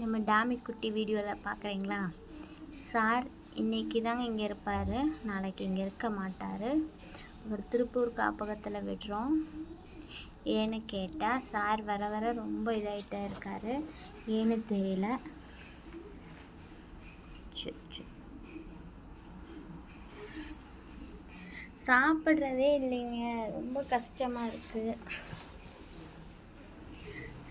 நம்ம டாமி குட்டி வீடியோவில் பார்க்குறீங்களா சார் இன்றைக்கி தாங்க இங்கே இருப்பார். நாளைக்கு இங்கே இருக்க மாட்டார். அவர் திருப்பூர் காப்பகத்தில் விடுறோம். ஏன்னு கேட்டால் சார் வர வர ரொம்ப இதாகிட்டே இருக்கார். ஏன்னு தெரியல. சாப்பிட்றதே இல்லைங்க. ரொம்ப கஷ்டமாக இருக்குது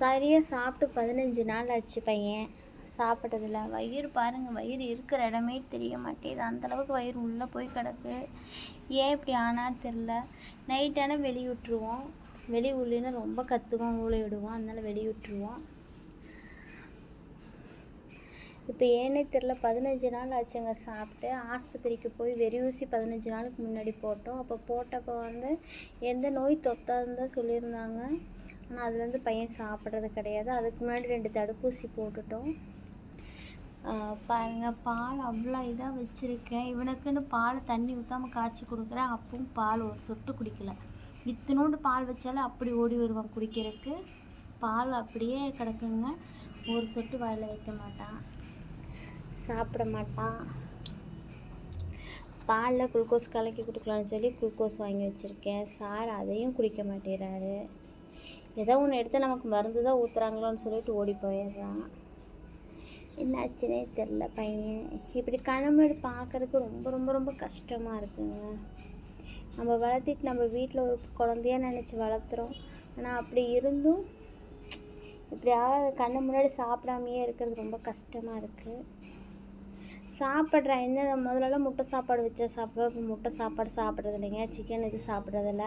சரியாக சாப்பிட்டு பதினஞ்சு நாள் ஆச்சு பையன். சாப்பிட்டதில்ல. வயிறு பாருங்கள் வயிறு இருக்கிற இடமே தெரிய மாட்டேது அந்தளவுக்கு வயிறு உள்ளே போய் கிடக்கு. ஏன் இப்படி ஆனால் தெரில நைட்டான வெளியே விட்டுருவோம் வெளி உள்ளினா ரொம்ப கற்றுவோம் ஊழ விடுவோம். அதனால வெளியே விட்டுருவோம் இப்போ ஏன்னே தெரில பதினஞ்சு நாள் ஆச்சுங்க சாப்பிட்டு. ஆஸ்பத்திரிக்கு போய் வெறி ஊசி பதினஞ்சு நாளுக்கு முன்னாடி போட்டோம். அப்போ போட்டப்போ வந்து எந்த நோய் தொத்தாதுன்னு தான் சொல்லியிருந்தாங்க. ஆனால் அதுலேருந்து பையன் சாப்பிட்றது கிடையாது. அதுக்கு முன்னாடி ரெண்டு தடுப்பூசி போட்டுட்டோம். பாருங்கள் பால் அவ்வளோ இதாக வச்சுருக்கேன். இவனுக்குன்னு பால் தண்ணி ஊற்றாமல் காய்ச்சி கொடுக்குறேன். அப்பவும் பால் ஒரு சொட்டு குடிக்கல. இத்தினோண்டு பால் வச்சாலே அப்படி ஓடி வருவான் குடிக்கிறதுக்கு. பால் அப்படியே கிடக்குங்க. ஒரு சொட்டு வாயில் வைக்க மாட்டான். சாப்பிட மாட்டான். பாலில் குளுக்கோஸ் கலக்கி கொடுக்கலான்னு சொல்லி குளுக்கோஸ் வாங்கி வச்சுருக்கேன். சார் அதையும் குடிக்க மாட்டேறாரு. ஏதோ ஒன்று எடுத்து நமக்கு மருந்து தான் ஊற்றுறாங்களோன்னு சொல்லிட்டு ஓடி போயிடுறான் என்னாச்சுன்னே தெரில பையன். இப்படி கண்ணு முன்னாடி ரொம்ப ரொம்ப ரொம்ப கஷ்டமாக இருக்குங்க. நம்ம வளர்த்திட்டு நம்ம வீட்டில் ஒரு குழந்தையா நினச்சி வளர்த்துறோம். ஆனால் அப்படி இருந்தும் இப்படியாக கண்ணு முன்னாடி சாப்பிடாமையே இருக்கிறது ரொம்ப கஷ்டமாக இருக்குது சாப்பிட்ற என்ன முதல்லலாம் முட்டை சாப்பாடு வச்சா சாப்பிடுவேன். முட்டை சாப்பாடு சாப்பிட்றது இல்லைங்க. சிக்கன் இது சாப்பிட்றதில்ல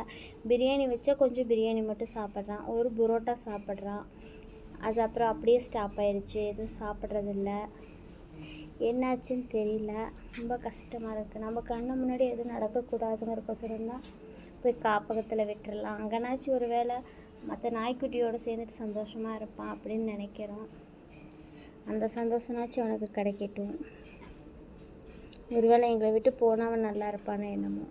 பிரியாணி வச்சா கொஞ்சம் பிரியாணி மட்டும் சாப்பிட்றான். ஒரு புரோட்டா சாப்பிட்றான். அது அப்புறம் அப்படியே ஸ்டாப் ஆயிடுச்சு எதுவும் சாப்பிட்றதில்ல என்னாச்சுன்னு தெரியல. ரொம்ப கஷ்டமாக இருக்குது நம்ம கண்ணு முன்னாடி எதுவும் நடக்கக்கூடாதுங்கிறக்கோசரம் தான் போய் காப்பகத்தில் விட்டுறலாம். அங்கேனாச்சும் ஒரு வேளை மற்ற நாய்க்குட்டியோடு சேர்ந்துட்டு சந்தோஷமாக இருப்பான் அப்படின்னு நினைக்கிறோம். அந்த சந்தோஷனாச்சும் அவனுக்கு கிடைக்கட்டும். ஒருவேளை எங்களை விட்டு போனால் அவன் நல்லா இருப்பானே என்னமோ.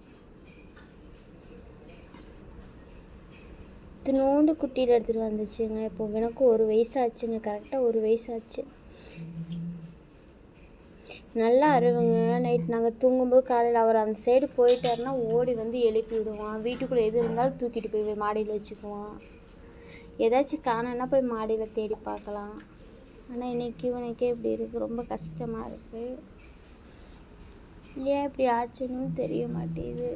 இத்தினோண்டு குட்டியில் எடுத்துகிட்டு வந்துச்சுங்க. இப்போ எனக்கு ஒரு வயசாச்சுங்க. கரெக்டாக ஒரு வயசாச்சு. நல்லா அருவுங்க நைட் நாங்கள் தூங்கும்போது காலையில் அவர் அந்த சைடு போயிட்டாருன்னா ஓடி வந்து எழுப்பி விடுவான். வீட்டுக்குள்ளே எது இருந்தாலும் தூக்கிட்டு போய் மாடியில் வச்சுக்குவான். ஏதாச்சும் காணனா போய் மாடியில் தேடி பார்க்கலாம். ஆனால் இன்றைக்கி இவனுக்கே இப்படி இருக்குது ரொம்ப கஷ்டமாக இருக்குது ஏன் இப்படி ஆச்சுன்னு தெரிய மாட்டேங்குது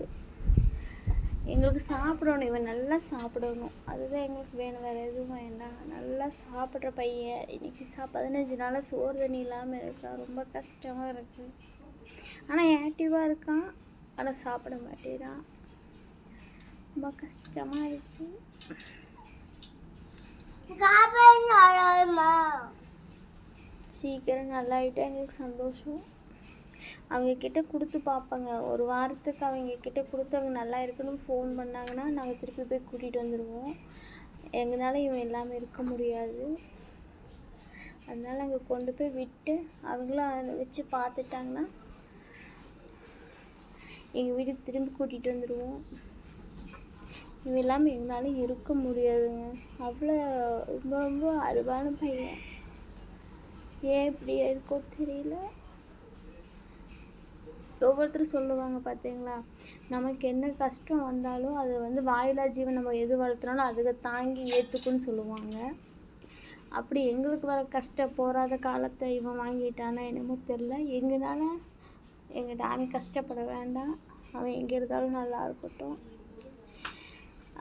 எங்களுக்கு சாப்பிடணும் இவன் நல்லா சாப்பிடணும். அதுதான் எங்களுக்கு வேணும் வேறு எதுவும் வேண்டாம். நல்லா சாப்பிட்ற பையன். இன்னைக்கு சா பதினஞ்சு நாளாக சோறு தண்ணி இல்லாமல் இருக்கான். ரொம்ப கஷ்டமாக இருக்குது ஆனால் ஆக்டிவாக இருக்கான். ஆனால் சாப்பிட மாட்டேறான் ரொம்ப கஷ்டமாக இருக்குது சீக்கிரம் நல்லாயிட்டா எங்களுக்கு சந்தோஷம். அவங்க கிட்ட கொடுத்து பார்ப்பேங்க. ஒரு வாரத்துக்கு அவங்க கிட்ட கொடுத்து அவங்க நல்லா இருக்குன்னு ஃபோன் பண்ணாங்கன்னா நாங்கள் திருப்பி போய் கூட்டிகிட்டு வந்துடுவோம் எங்களால் இவன் எல்லாமே இருக்க முடியாது. அதனால் அங்கே கொண்டு போய் விட்டு அவங்களும் அதை வச்சு பார்த்துட்டாங்கன்னா எங்கள் வீட்டுக்கு திரும்பி கூட்டிகிட்டு வந்துடுவோம் இவன் இல்லாமல் எங்களால் இருக்க முடியாதுங்க. அவ்வளோ ரொம்ப ரொம்ப அருவான பையன். ஏன் இப்படி இருக்கோ தெரியல. ஒவ்வொருத்தரும் சொல்லுவாங்க பார்த்தீங்களா நமக்கு என்ன கஷ்டம் வந்தாலும் அது வந்து வாயிலா ஜீவன் நம்ம எது வளர்த்துனாலும் அதுக்கு தாங்கி ஏற்றுக்குன்னு சொல்லுவாங்க. அப்படி எங்களுக்கு வர கஷ்டம் போராத காலத்தை இவன் வாங்கிட்டானா என்னமோ தெரில எங்களால் எங்கள் டாமி கஷ்டப்பட வேண்டாம். அவன் எங்கே இருந்தாலும் நல்லா இருக்கட்டும்.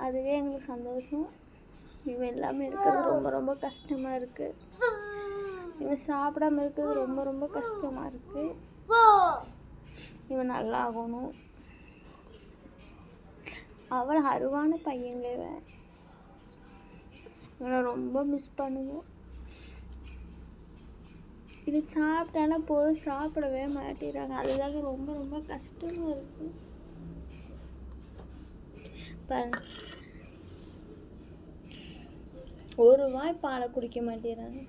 அதுவே எங்களுக்கு சந்தோஷம். இவன் எல்லாமே இருக்கிறது ரொம்ப ரொம்ப கஷ்டமாக இருக்குது இவன் சாப்பிடாம இருக்கிறது ரொம்ப ரொம்ப கஷ்டமாக இருக்குது இவன் நல்லா ஆகணும். அவள் அருவான பையங்க இவனை ரொம்ப மிஸ் பண்ணுவோம். இவன் சாப்பிட்டானா போதும் சாப்பிடவே மாட்டேறாங்க அதுதாங்க ரொம்ப ரொம்ப கஷ்டமாக இருக்கும் பாருங்க. ஒரு வாய் பாலை குடிக்க மாட்டேறாங்க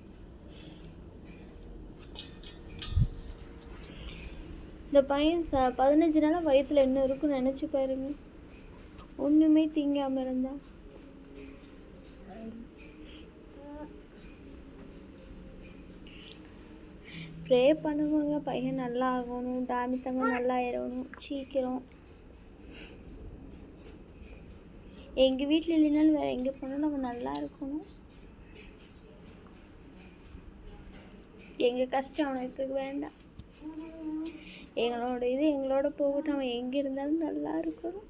இந்த பையன் ச பதினஞ்சு நாளாக வயிற்றுல என்ன இருக்குன்னு நினச்சி பாருங்க. ஒன்றுமே திங்காமல் இருந்தா. ப்ரே பண்ணுவாங்க. பையன் நல்லா ஆகணும். தாமி தங்கம் நல்லா ஆயிடணும் சீக்கிரம். எங்கள் வீட்டில் இல்லைனாலும் வேறு எங்கே போனாலும் நம்ம நல்லா இருக்கணும். எங்கள் கஷ்டம் அவனுக்கு வேண்டாம். எங்களோட இது எங்களோட போகட்டும். அவன் எங்கே இருந்தாலும் நல்லா இருக்கணும்.